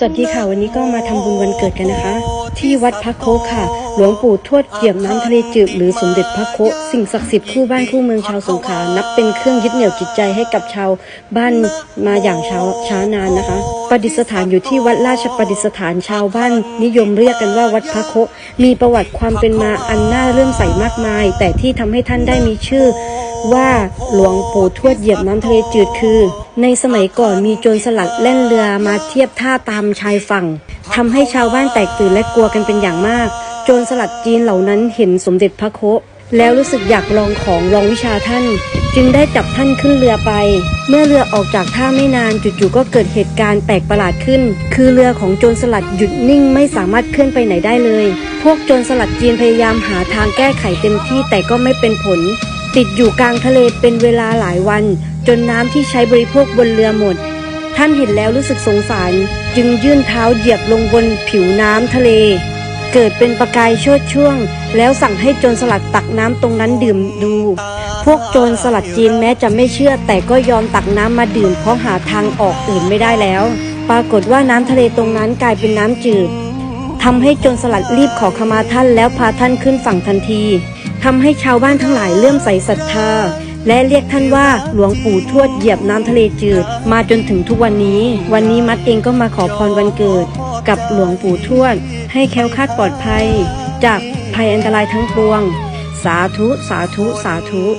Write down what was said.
สวัสดีค่ะ วันนี้ก็มาทำบุญวันเกิดกันนะคะ ที่วัดพระโคค่ะ หลวงปู่ทวดเหยียบน้ำทะเลจืดหรือสมเด็จพระโคสิ่งศักดิ์สิทธิ์คู่บ้านคู่เมืองชาวสงขลานับเป็นเครื่องยึดเหนี่ยวจิตใจให้กับชาวบ้านมาอย่างช้าช้านานนะคะ ประดิษฐานอยู่ที่วัดราชประดิษฐานชาวบ้านนิยมเรียกกันว่าวัดพระโคมีประวัติความเป็นมาอันน่าเลื่อมใสมากมาย แต่ที่ทำให้ท่านได้มีชื่อ ว่าหลวงปู่ทวดเหยียบน้ำทะเลจืดคือ ในสมัยก่อนมีโจรสลัดแล่นเรือมาเทียบท่าตามชายฝั่งทำให้ชาวบ้านแตกตื่นและกลัวกันเป็นอย่างมาก โจรสลัดจีนเหล่านั้นเห็นสมเด็จพระโคแล้วรู้สึกอยากลองของลองวิชาท่าน จึงได้จับท่านขึ้นเรือไป เมื่อเรือออกจากท่าไม่นานจู่ๆก็เกิดเหตุการณ์แปลกประหลาดขึ้น คือเรือของโจรสลัดหยุดนิ่งไม่สามารถเคลื่อนไปไหนได้เลย พวกโจรสลัดจีนพยายามหาทางแก้ไขเต็มที่แต่ก็ไม่เป็นผล ติดอยู่กลางทะเลเป็นเวลาหลายวัน จนน้ำที่ใช้บริโภคบนเรือหมด ท่านเห็นแล้วรู้สึกสงสาร จึงยื่นเท้าเหยียบลงบนผิวน้ำทะเล เกิดเป็นประกายโชดช่วง แล้วสั่งให้โจรสลัดตักน้ำตรงนั้นดื่มดู พวกโจรสลัดจีนแม้จะไม่เชื่อ แต่ก็ยอมตักน้ำมาดื่มเพราะหาทางออกอื่นไม่ได้แล้ว ปรากฏว่าน้ำทะเลตรงนั้นกลายเป็นน้ำจืดทำให้โจรสลัดรีบขอขมาท่านแล้วพาท่านขึ้นฝั่งทันที ทำให้ชาวบ้านทั้งหลายเลื่อมใสศรัทธา และเรียกท่านว่าหลวงปู่ทวดเหยียบน้ำทะเลจืด มาจนถึงทุกวันนี้ วันนี้มัดเองก็มาขอพรวันเกิด กับหลวงปู่ทวด ให้แคล้วคลาดปลอดภัย จากภัยอันตรายทั้งปวง สาธุ สาธุ สาธุ